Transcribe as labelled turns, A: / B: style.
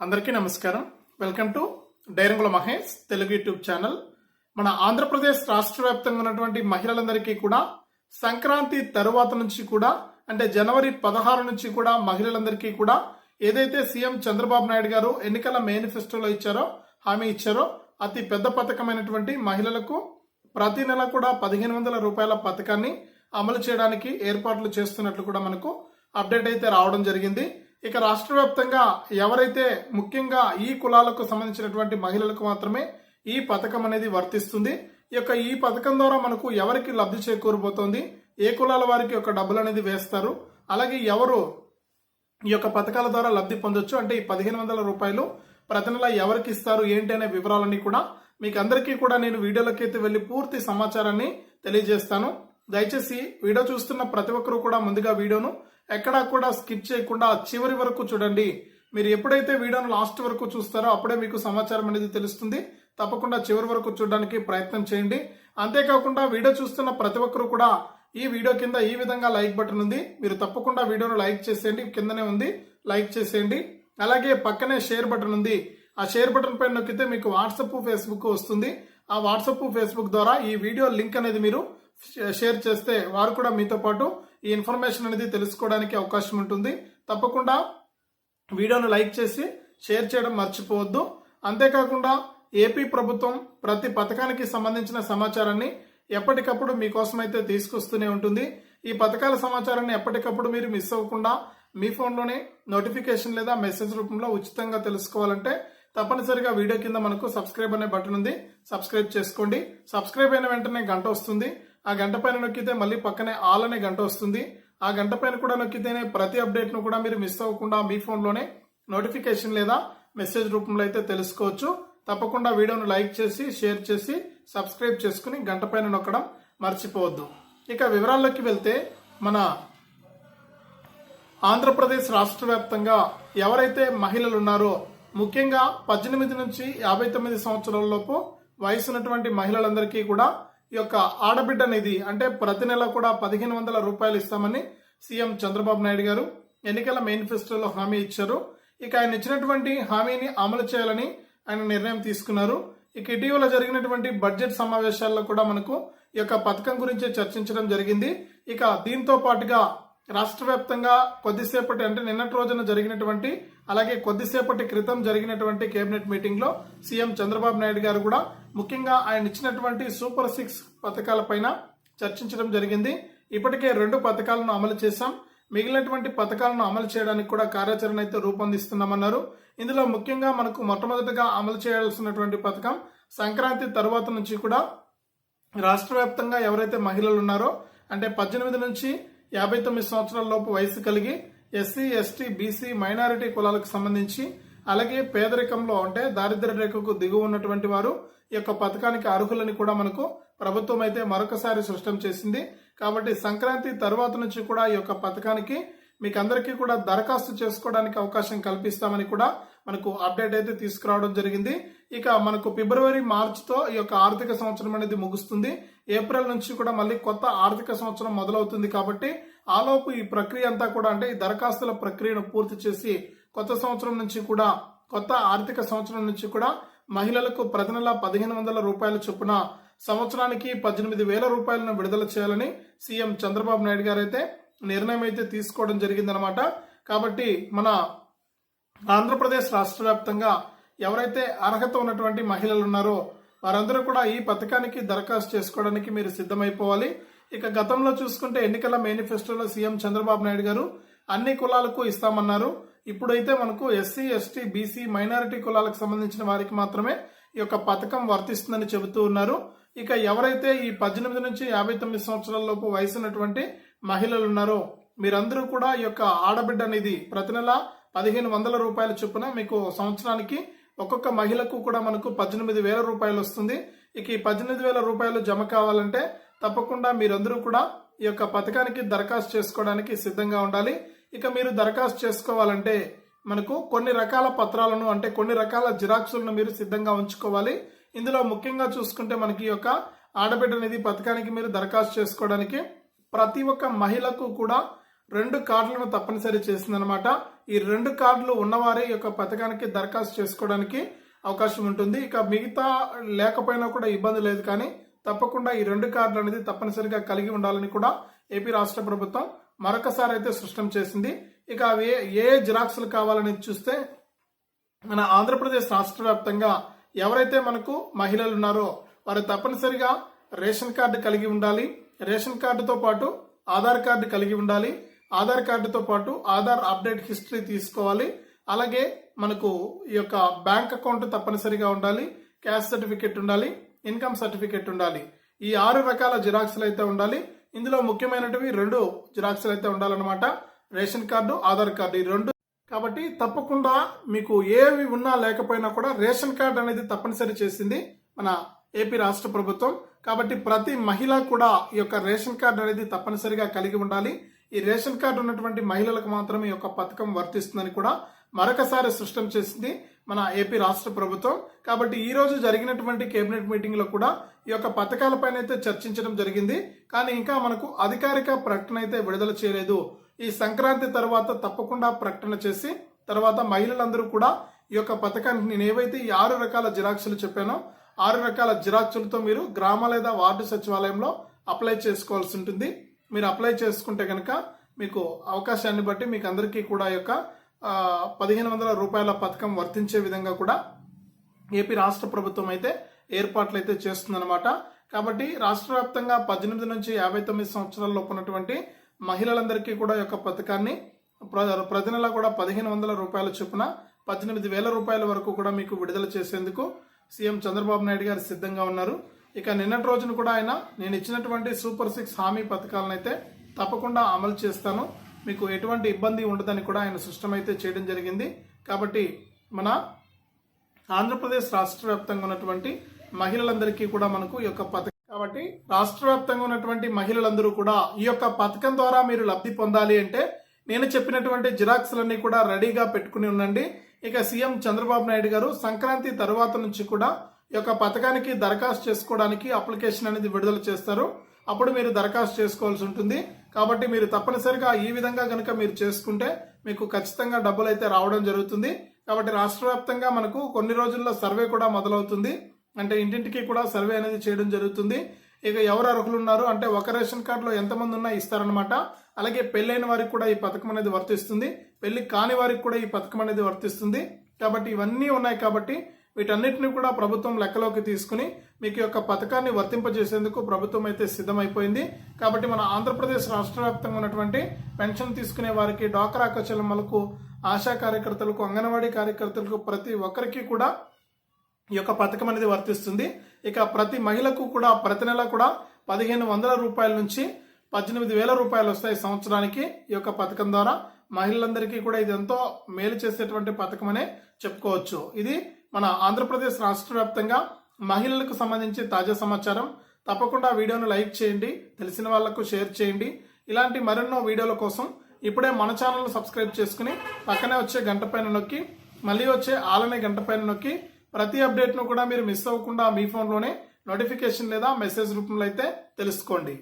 A: అందరికీ నమస్కారం. Welcome to Dairangula Mahesh Telugu YouTube channel. మన ఆంధ్రప్రదేశ్ రాష్ట్ర వ్యాప్తంగా ఉన్నటువంటి మహిళలందరికీ కూడా సంక్రాంతి తరువాత నుంచి కూడా అంటే జనవరి పదహారు నుంచి కూడా మహిళలందరికీ కూడా ఏదైతే సీఎం చంద్రబాబు నాయుడు గారు ఎన్నికల మేనిఫెస్టోలో ఇచ్చారో హామీ ఇచ్చారో అతి పెద్ద పథకమైనటువంటి మహిళలకు ప్రతి నెల కూడా పదిహేను వందల రూపాయల పథకాన్ని అమలు చేయడానికి ఏర్పాట్లు చేస్తున్నట్లు కూడా మనకు అప్డేట్ అయితే రావడం జరిగింది. ఇక రాష్ట్ర వ్యాప్తంగా ఎవరైతే ముఖ్యంగా ఈ కులాలకు సంబంధించినటువంటి మహిళలకు మాత్రమే ఈ పథకం అనేది వర్తిస్తుంది. ఈ యొక్క ఈ పథకం ద్వారా మనకు ఎవరికి లబ్ధి చేకూరబోతోంది? ఏ కులాల వారికి యొక్క డబ్బులు అనేది వేస్తారు? అలాగే ఎవరు ఈ యొక్క పథకాల ద్వారా లబ్ధి పొందొచ్చు? అంటే ఈ పదిహేను వందల రూపాయలు ప్రతి నెల ఎవరికి ఇస్తారు? ఏంటి అనే వివరాలన్నీ కూడా మీకు అందరికీ కూడా నేను వీడియోలోకి అయితే వెళ్ళి పూర్తి సమాచారాన్ని తెలియజేస్తాను. దయచేసి వీడియో చూస్తున్న ప్రతి ఒక్కరూ కూడా ముందుగా వీడియోను ఎక్కడా కూడా స్కిప్ చేయకుండా చివరి వరకు చూడండి. మీరు ఎప్పుడైతే వీడియోను లాస్ట్ వరకు చూస్తారో అప్పుడే మీకు సమాచారం అనేది తెలుస్తుంది. తప్పకుండా చివరి వరకు చూడడానికి ప్రయత్నం చేయండి. అంతేకాకుండా వీడియో చూస్తున్న ప్రతి ఒక్కరూ కూడా ఈ వీడియో కింద ఈ విధంగా లైక్ బటన్ ఉంది. మీరు తప్పకుండా వీడియోను లైక్ చేసేయండి. కిందనే ఉంది. లైక్ చేసేయండి. అలాగే పక్కనే షేర్ బటన్ ఉంది. ఆ షేర్ బటన్ పైన నొక్కితే మీకు వాట్సప్ ఫేస్బుక్ వస్తుంది. ఆ వాట్సప్ ఫేస్బుక్ ద్వారా ఈ వీడియో లింక్ అనేది మీరు షేర్ చేస్తే వారు కూడా మీతో పాటు ఈ ఇన్ఫర్మేషన్ అనేది తెలుసుకోవడానికి అవకాశం ఉంటుంది. తప్పకుండా వీడియోను లైక్ చేసి షేర్ చేయడం మర్చిపోవద్దు. అంతేకాకుండా ఏపీ ప్రభుత్వం ప్రతి పథకానికి సంబంధించిన సమాచారాన్ని ఎప్పటికప్పుడు మీకోసం అయితే తీసుకొస్తూనే ఉంటుంది. ఈ పథకాల సమాచారాన్ని ఎప్పటికప్పుడు మీరు మిస్ అవ్వకుండా మీ ఫోన్లోనే నోటిఫికేషన్ లేదా మెసేజ్ రూపంలో ఉచితంగా తెలుసుకోవాలంటే తప్పనిసరిగా వీడియో కింద మనకు సబ్స్క్రైబ్ అనే బటన్ ఉంది. సబ్స్క్రైబ్ చేసుకోండి. సబ్స్క్రైబ్ అయిన వెంటనే గంట వస్తుంది. ఆ గంట పైన నొక్కితే మళ్ళీ పక్కనే ఆల్ అనే గంట వస్తుంది. ఆ గంట పైన కూడా నొక్కితేనే ప్రతి అప్డేట్ను కూడా మీరు మిస్ అవ్వకుండా మీ ఫోన్లోనే నోటిఫికేషన్ లేదా మెసేజ్ రూపంలో అయితే తెలుసుకోవచ్చు. తప్పకుండా వీడియోను లైక్ చేసి షేర్ చేసి సబ్స్క్రైబ్ చేసుకుని గంట పైన నొక్కడం మర్చిపోవద్దు. ఇక వివరాల్లోకి వెళ్తే మన ఆంధ్రప్రదేశ్ రాష్ట్ర వ్యాప్తంగా ఎవరైతే మహిళలు ఉన్నారో ముఖ్యంగా పద్దెనిమిది నుంచి యాభై తొమ్మిది సంవత్సరాల లోపు వయసు ఉన్నటువంటి మహిళలందరికీ కూడా ఈ యొక్క ఆడబిడ్డ నిధి అంటే ప్రతి నెల కూడా పదిహేను వందల రూపాయలు ఇస్తామని సీఎం చంద్రబాబు నాయుడు గారు ఎన్నికల మేనిఫెస్టోలో హామీ ఇచ్చారు. ఇక ఆయన ఇచ్చినటువంటి హామీని అమలు చేయాలని ఆయన నిర్ణయం తీసుకున్నారు. ఇక ఇటీవల జరిగినటువంటి బడ్జెట్ సమావేశాల్లో కూడా మనకు ఈ యొక్క పథకం గురించి చర్చించడం జరిగింది. ఇక దీంతో పాటుగా రాష్ట్ర వ్యాప్తంగా కొద్దిసేపటి అంటే నిన్నటి రోజున జరిగినటువంటి అలాగే కొద్దిసేపటి క్రితం జరిగినటువంటి కేబినెట్ మీటింగ్లో సీఎం చంద్రబాబు నాయుడు గారు కూడా ముఖ్యంగా ఆయన ఇచ్చినటువంటి సూపర్ సిక్స్ పథకాలపైన చర్చించడం జరిగింది. ఇప్పటికే రెండు పథకాలను అమలు చేశాం. మిగిలినటువంటి పథకాలను అమలు చేయడానికి కూడా కార్యాచరణ అయితే రూపొందిస్తున్నామన్నారు. ఇందులో ముఖ్యంగా మనకు మొట్టమొదటిగా అమలు చేయాల్సినటువంటి పథకం సంక్రాంతి తరువాత నుంచి కూడా రాష్ట్ర వ్యాప్తంగా ఎవరైతే మహిళలు ఉన్నారో అంటే పద్దెనిమిది నుంచి యాభై తొమ్మిది సంవత్సరాల లోపు వయసు కలిగి ఎస్సీ ఎస్టీ బీసీ మైనారిటీ కులాలకు సంబంధించి అలాగే పేదరికంలో అంటే దారిద్ర్య రేఖకు దిగువ ఉన్నటువంటి వారు ఈ యొక్క పథకానికి అర్హులని కూడా మనకు ప్రభుత్వం అయితే మరొకసారి సృష్టం చేసింది. కాబట్టి సంక్రాంతి తర్వాత నుంచి కూడా ఈ యొక్క పథకానికి మీకు అందరికీ కూడా దరఖాస్తు చేసుకోవడానికి అవకాశం కల్పిస్తామని కూడా మనకు అప్డేట్ అయితే తీసుకురావడం జరిగింది. ఇక మనకు ఫిబ్రవరి మార్చితో ఈ యొక్క ఆర్థిక సంవత్సరం అనేది ముగుస్తుంది. ఏప్రిల్ నుంచి కూడా మళ్ళీ కొత్త ఆర్థిక సంవత్సరం మొదలవుతుంది కాబట్టి ఆలోపు ఈ ప్రక్రియ అంతా కూడా అంటే ఈ దరఖాస్తుల ప్రక్రియను పూర్తి చేసి కొత్త సంవత్సరం నుంచి కూడా కొత్త ఆర్థిక సంవత్సరం నుంచి కూడా మహిళలకు ప్రతి నెల పదిహేను వందల రూపాయల చొప్పున సంవత్సరానికి పద్దెనిమిది వేల రూపాయలను విడుదల చేయాలని సీఎం చంద్రబాబు నాయుడు గారు అయితే నిర్ణయం అయితే తీసుకోవడం జరిగిందనమాట కాబట్టి మన ఆంధ్రప్రదేశ్ రాష్ట్ర వ్యాప్తంగా ఎవరైతే అర్హత ఉన్నటువంటి మహిళలు ఉన్నారో వారందరూ కూడా ఈ పథకానికి దరఖాస్తు చేసుకోవడానికి మీరు సిద్ధమైపోవాలి. ఇక గతంలో చూసుకుంటే ఎన్నికల మేనిఫెస్టోలో సీఎం చంద్రబాబు నాయుడు గారు అన్ని కులాలకు ఇస్తామన్నారు. ఇప్పుడైతే మనకు ఎస్సీ ఎస్టీ బీసీ మైనారిటీ కులాలకు సంబంధించిన వారికి మాత్రమే ఈ యొక్క పథకం వర్తిస్తుందని చెబుతూ ఉన్నారు. ఇక ఎవరైతే ఈ పద్దెనిమిది నుంచి యాభై తొమ్మిది సంవత్సరాల లోపు వయసు ఉన్నటువంటి మహిళలు ఉన్నారో మీరందరూ కూడా ఈ యొక్క ఆడబిడ్డ అనేది ప్రతి నెల పదిహేను వందల రూపాయల చొప్పున మీకు సంవత్సరానికి ఒక్కొక్క మహిళకు కూడా మనకు పద్దెనిమిది వేల రూపాయలు వస్తుంది. ఇక ఈ పద్దెనిమిది వేల రూపాయలు జమ కావాలంటే తప్పకుండా మీరందరూ కూడా ఈ యొక్క పథకానికి దరఖాస్తు చేసుకోవడానికి సిద్ధంగా ఉండాలి. ఇక మీరు దరఖాస్తు చేసుకోవాలంటే మనకు కొన్ని రకాల పత్రాలను అంటే కొన్ని రకాల జిరాక్సులను మీరు సిద్ధంగా ఉంచుకోవాలి. ఇందులో ముఖ్యంగా చూసుకుంటే మనకి ఈ యొక్క ఆడబిడ్డ నిధి పథకానికి మీరు దరఖాస్తు చేసుకోవడానికి ప్రతి ఒక్క మహిళకు కూడా రెండు కార్డులను తప్పనిసరి చేసిందనమాట ఈ రెండు కార్డులు ఉన్నవారే ఈ యొక్క పథకానికి దరఖాస్తు చేసుకోవడానికి అవకాశం ఉంటుంది. ఇక మిగతా లేకపోయినా కూడా ఇబ్బంది లేదు కానీ తప్పకుండా ఈ రెండు కార్డులు అనేది తప్పనిసరిగా కలిగి ఉండాలని కూడా ఏపీ రాష్ట్ర ప్రభుత్వం మరొకసారి అయితే సృష్టం చేసింది. ఇక అవి ఏ జిరాక్స్లు కావాలని చూస్తే మన ఆంధ్రప్రదేశ్ రాష్ట్ర వ్యాప్తంగా ఎవరైతే మనకు మహిళలు ఉన్నారో వారు తప్పనిసరిగా రేషన్ కార్డు కలిగి ఉండాలి. రేషన్ కార్డుతో పాటు ఆధార్ కార్డు కలిగి ఉండాలి. ఆధార్ కార్డుతో పాటు ఆధార్ అప్డేట్ హిస్టరీ తీసుకోవాలి. అలాగే మనకు ఈ యొక్క బ్యాంక్ అకౌంట్ తప్పనిసరిగా ఉండాలి. క్యాష్ సర్టిఫికెట్ ఉండాలి. ఇన్కమ్ సర్టిఫికెట్ ఉండాలి. ఈ ఆరు రకాల జిరాక్స్లు అయితే ఉండాలి. ఇందులో ముఖ్యమైనటివి రెండు జిరాక్స్లు అయితే ఉండాలన్నమాట. రేషన్ కార్డు ఆధార్ కార్డు ఈ రెండు. కాబట్టి తప్పకుండా మీకు ఏవి ఉన్నా లేకపోయినా కూడా రేషన్ కార్డు అనేది తప్పనిసరి చేసింది మన ఏపీ రాష్ట్ర ప్రభుత్వం. కాబట్టి ప్రతి మహిళ కూడా ఈ యొక్క రేషన్ కార్డు అనేది తప్పనిసరిగా కలిగి ఉండాలి. ఈ రేషన్ కార్డు ఉన్నటువంటి మహిళలకు మాత్రమే ఈ యొక్క పథకం వర్తిస్తుందని కూడా మరొకసారి స్పష్టం చేసింది మన ఏపీ రాష్ట్ర ప్రభుత్వం. కాబట్టి ఈ రోజు జరిగినటువంటి కేబినెట్ మీటింగ్లో కూడా ఈ యొక్క పథకాలపైన అయితే చర్చించడం జరిగింది. కానీ ఇంకా మనకు అధికారిక ప్రకటన అయితే విడుదల చేయలేదు. ఈ సంక్రాంతి తర్వాత తప్పకుండా ప్రకటన చేసి తర్వాత మహిళలందరూ కూడా ఈ యొక్క పథకానికి నేను ఏవైతే ఈ ఆరు రకాల జిరాక్సులు చెప్పానో ఆరు రకాల జిరాక్సులతో మీరు గ్రామ లేదా వార్డు సచివాలయంలో అప్లై చేసుకోవాల్సి ఉంటుంది. మీరు అప్లై చేసుకుంటే కనుక మీకు అవకాశాన్ని బట్టి మీకు అందరికీ కూడా యొక్క పదిహేను వందల రూపాయల పథకం వర్తించే విధంగా కూడా ఏపీ రాష్ట్ర ప్రభుత్వం అయితే ఏర్పాట్లు అయితే చేస్తుందన్నమాట. కాబట్టి రాష్ట్ర వ్యాప్తంగా పద్దెనిమిది నుంచి యాభై తొమ్మిది సంవత్సరాల ఉన్నటువంటి మహిళలందరికీ కూడా యొక్క పథకాన్ని ప్ర- ప్రతి నెల కూడా పదిహేను వందల రూపాయల చొప్పున పద్దెనిమిది వేల రూపాయల వరకు కూడా మీకు విడుదల చేసేందుకు సీఎం చంద్రబాబు నాయుడు గారు సిద్ధంగా ఉన్నారు. ఇక నిన్నటి రోజున కూడా ఆయన నేను ఇచ్చినటువంటి సూపర్ సిక్స్ హామీ పథకాలను అయితే తప్పకుండా అమలు చేస్తాను. మీకు ఎటువంటి ఇబ్బంది ఉండదని కూడా ఆయన స్పష్టమైతే చేయడం జరిగింది. కాబట్టి మన ఆంధ్రప్రదేశ్ రాష్ట్ర వ్యాప్తంగా ఉన్నటువంటి మహిళలందరికీ కూడా మనకు ఈ యొక్క పథకం కాబట్టి రాష్ట్ర వ్యాప్తంగా ఉన్నటువంటి మహిళలందరూ కూడా ఈ యొక్క పథకం ద్వారా మీరు లబ్ధి పొందాలి అంటే నేను చెప్పినటువంటి జిరాక్స్లన్నీ కూడా రెడీగా పెట్టుకుని ఉండండి. ఇక సీఎం చంద్రబాబు నాయుడు గారు సంక్రాంతి తరువాత నుంచి కూడా యొక్క పథకానికి దరఖాస్తు చేసుకోవడానికి అప్లికేషన్ అనేది విడుదల చేస్తారు. అప్పుడు మీరు దరఖాస్తు చేసుకోవాల్సి ఉంటుంది. కాబట్టి మీరు తప్పనిసరిగా ఈ విధంగా కనుక మీరు చేసుకుంటే మీకు ఖచ్చితంగా డబ్బులు అయితే రావడం జరుగుతుంది. కాబట్టి రాష్ట్ర వ్యాప్తంగా మనకు కొన్ని రోజుల్లో సర్వే కూడా మొదలవుతుంది. అంటే ఇంటింటికి కూడా సర్వే అనేది చేయడం జరుగుతుంది. ఇక ఎవరు అర్హులు ఉన్నారు అంటే ఒక రేషన్ కార్డులో ఎంతమంది ఉన్నా ఇస్తారనమాట అలాగే పెళ్ళైన వారికి కూడా ఈ పథకం అనేది వర్తిస్తుంది. పెళ్ళి కాని వారికి కూడా ఈ పథకం అనేది వర్తిస్తుంది. కాబట్టి ఇవన్నీ ఉన్నాయి కాబట్టి వీటన్నిటిని కూడా ప్రభుత్వం లెక్కలోకి తీసుకుని మీకు యొక్క పథకాన్ని వర్తింపజేసేందుకు ప్రభుత్వం అయితే సిద్ధమైపోయింది. కాబట్టి మన ఆంధ్రప్రదేశ్ రాష్ట్ర వ్యాప్తంగా ఉన్నటువంటి పెన్షన్ తీసుకునే వారికి డాక్రా కచలమ్మలకు ఆశా కార్యకర్తలకు అంగన్వాడీ కార్యకర్తలకు ప్రతి ఒక్కరికి కూడా ఈ యొక్క పథకం అనేది వర్తిస్తుంది. ఇక ప్రతి మహిళకు కూడా ప్రతి నెల కూడా పదిహేను వందల రూపాయల నుంచి పద్దెనిమిది వేల రూపాయలు వస్తాయి సంవత్సరానికి ఈ యొక్క పథకం ద్వారా. మహిళలందరికీ కూడా ఇది ఎంతో మేలు చేసేటువంటి పథకం అనే చెప్పుకోవచ్చు. ఇది మన ఆంధ్రప్రదేశ్ రాష్ట్ర వ్యాప్తంగా మహిళలకు సంబంధించి తాజా సమాచారం. తప్పకుండా వీడియోను లైక్ చేయండి తెలిసిన వాళ్ళకు షేర్ చేయండి. ఇలాంటి మరెన్నో వీడియోల కోసం ఇప్పుడే మన ఛానల్ను సబ్స్క్రైబ్ చేసుకుని పక్కనే వచ్చే గంట పైన నొక్కి మళ్ళీ వచ్చే ఆలనే గంట పైన నొక్కి ప్రతి అప్డేట్ను కూడా మీరు మిస్ అవ్వకుండా మీ ఫోన్లోనే నోటిఫికేషన్ లేదా మెసేజ్ రూపంలో అయితే తెలుసుకోండి.